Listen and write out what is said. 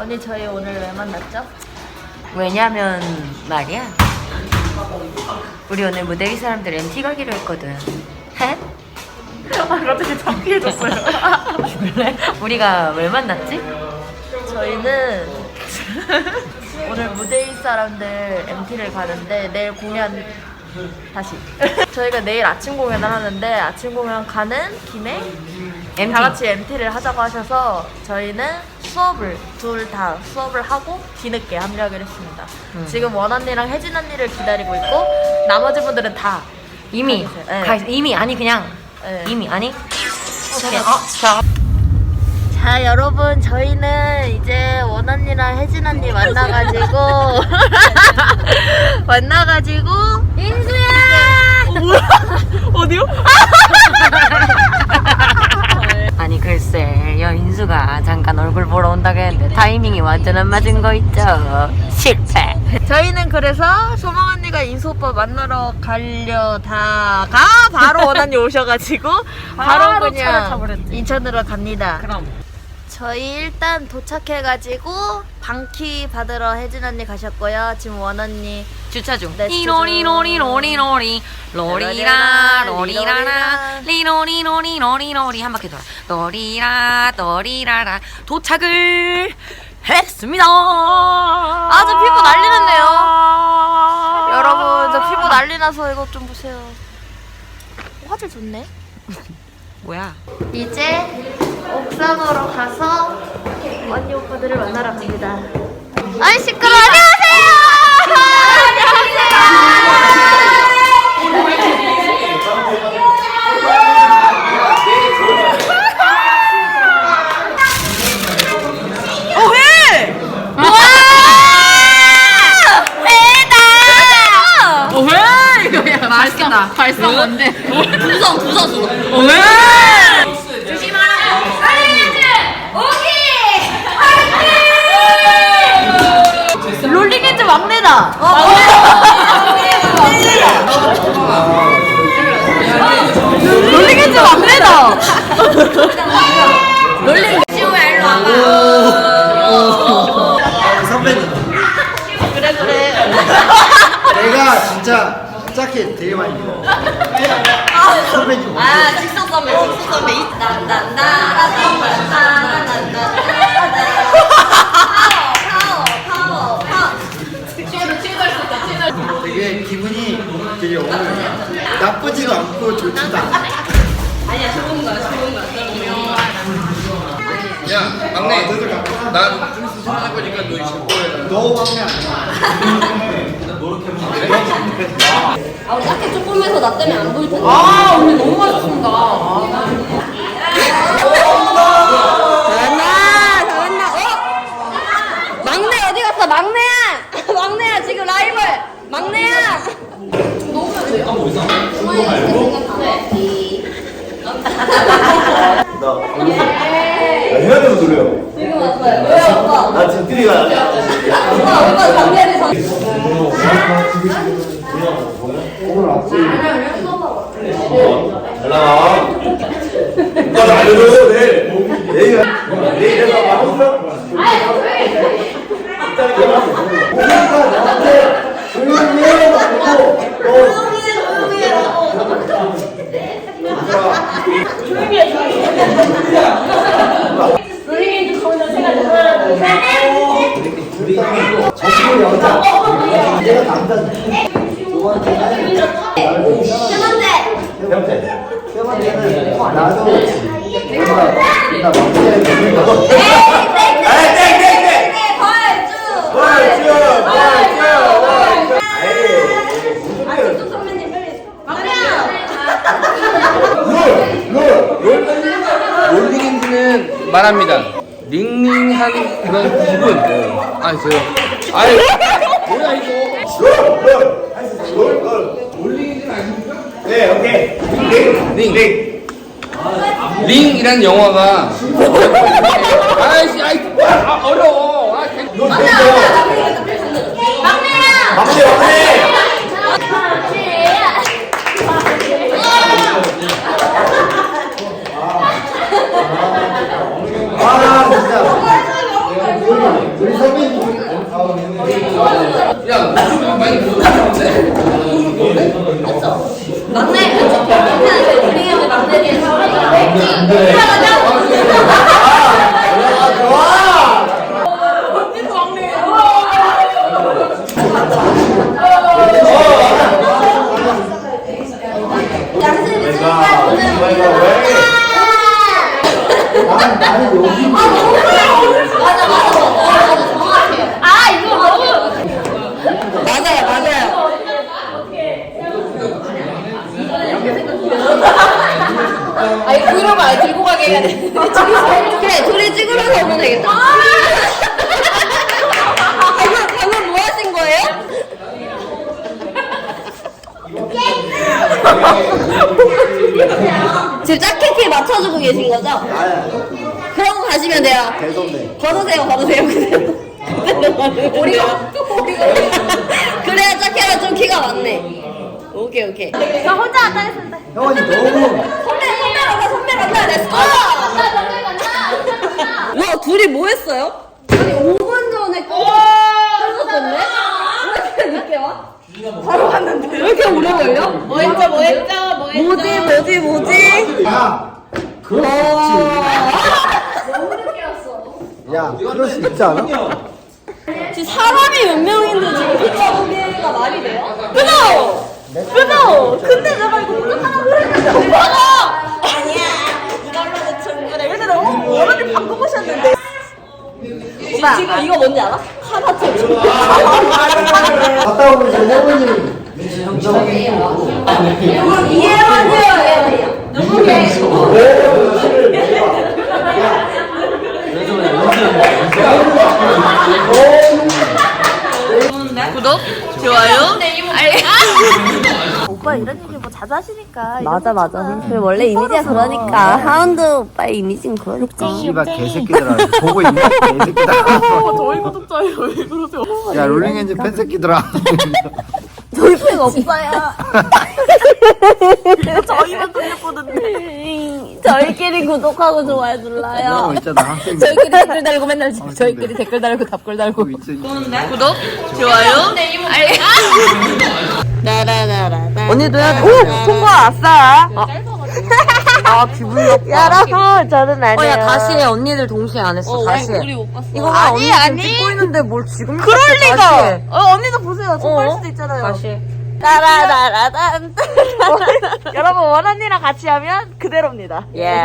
언니 저희 오늘 왜 만났죠? 왜냐면 말이야. 우리 오늘 무대 위 사람들 MT 가기로 했거든. 해? 아 갑자기 창피해졌어요. 그래? 우리가 왜 만났지? 저희는 오늘 무대인 사람들 MT를 가는데 내일 공연 다시 저희가 내일 아침 공연을 하는데 아침 공연 가는 김에 MT. 다 같이 MT를 하자고 하셔서 저희는 수업을 둘 다 수업을 하고 뒤늦게 합류하기로 했습니다. 음. 지금 원 언니랑 혜진 언니를 기다리고 있고 나머지 분들은 다 이미. 네. 가 이미 아니 그냥 네. 이미 아니. 오케이. 잠깐. 어, 자. 자 여러분 저희는 이제 원 언니랑 혜진 언니 만나가지고 만나가지고 인수야 어디요? 아니 글쎄 여인수가 잠깐 얼굴 보러 온다고 했는데 타이밍이 완전 안 맞은 거 있죠. 실패. 저희는 그래서 소망 언니가 인수 오빠 만나러 가려다가 바로 원 언니 오셔가지고 바로, 바로 차를 그냥 타버렸지. 인천으로 갑니다. 그럼. 저희 일단 도착해가지고 방키 받으러 혜진 언니 가셨고요. 지금 원 언니 주차 중. 네, 리로리로리로리로리 로리라 로리라라 리로리로리로리로리 한 바퀴 돌아. 로리라 로리라라 도착을 했습니다. 아주 피부 난리 났네요. 여러분 저 피부 난리 나서 이것 좀 보세요. 화질 좋네. 뭐야? 이제 옥상으로 가서 언니 오빠들을 만나러 갑니다. 아이 시끄러. 어 왜? 어 왜? 이거 야 발사 뭔데? 부서 부서서. 어 왜? 롤링해즈 막내다. 롤링해즈 막내다. 롤링 지우야 일로 와봐. 선배님. 그래 그래. 내가 진짜 자켓 되게 많이 입어. 선배님. 아 직선 선배 직선 선배 되게 기분이 되게 오늘 나쁘지도 않고 좋지도 않아. 야 막내 나 준수 생각할 거니까 너 이제 뭐해 너 막내 아니야. 잘한다 잘한다 어? 막내 어디 갔어 막내야 막내야 지금 라이벌 막내야 해야 되면 돌려. 지금 왔어요. 왜요, 오빠? 나 지금 뛰리가 아니야. 오빠 오빠 정리해야 돼잘 나와. 오빠 나 알려줘, 내일. 내일, 내일 해서 막 내가 나 막내 되는 거. 에 이, 땡, 땡, 땡. 벌주 벌주, 벌주, 벌주. 아직도 선배님 빨리 막내야 롤, 롤, 롤. 롤링인지는 말합니다 링링한 그런 기분 아 있어요 아이 뭐야 이거? 네, 오케이. 링, 링. 링. 링이란 영화가 아이씨 아이 아, 어려워 아, 됐 야 무슨 많이 보는데? 막내 막내 우리 막내 뒤에 양심이 내가 내가 왜? 나는 나는 여기. 맞아 맞아 맞아 맞아 정확해 아 이거 너무 맞아요 맞아요 그런 거 아니 들고 가게 해야 돼 그래 둘이 찍으면서 오면 되겠다 방금 방금 뭐 하신 거예요? 지금 자켓에 맞춰주고 계신 거죠? 그러고 가시면 돼요. 대선배. 걸으세요, 걸으세요, 그대로. 우리가 그래야 자켓가 좀 키가 많네. 오케이, 오케이. 나 혼자 안 다녔습니다. 형원이 너무 간다, 렛츠고! 간다, 선배 간다! 와, 둘이 뭐 했어요? 아니, 5분 전에 끊었었는데? 왜 이렇게 늦게 와? 바로 왔는데. 왜 이렇게 오래 걸려? 뭐 했죠, 뭐 했죠, 뭐 했죠? 뭐지, 뭐지, 뭐지? 야. 그럴 수 있지. 야, 그럴 수 있지 않아? 지금 사람이 몇 명인데 지금 숫자 보기가 말이 돼요? 그죠? 그죠? 근데 내가 이거 그랬는 오빠. 지금 이거 뭔지 알아? 하나처럼 갔다 오면 저 형원이 정정하고. 이해하세요 구독, 좋아요, 알림. 오빠 이런 얘기 뭐 자주 하시니까. 맞아 맞아. 그래 원래 이미지가 그러니까. 하운드 오빠의 이미지는 그러니까. 씨발 개새끼들아. 보고 있네 개새끼들아. 저희 구독자예요. 왜 그러세요? 야 롤링엔진 팬새끼들아. 돌패가 오빠야 저희만 돌려보는데. 저희끼리 구독하고 좋아요 눌러요 거 있잖아 학생 저희끼리 댓글 달고 맨날 저희끼리 댓글 달고 답글 달고. 있지 구독, 좋아요, 언니도 해야 돼. 오! 통과 아싸! 아, 기분 나빠. 여러분, 저는 아니에요. 어, 야, 다시 해. 언니들 동시에 안 했어. 다시 해. 우리 못 봤어 이거 봐, 언니 지금 찍고 있는데 뭘 지금 그럴 다시. 해. 어, 언니도 보세요. 정말 어? 수도 있잖아요. 다시 해. 따라라라단 여러분 원언니랑 같이 하면 그대로입니다. 예.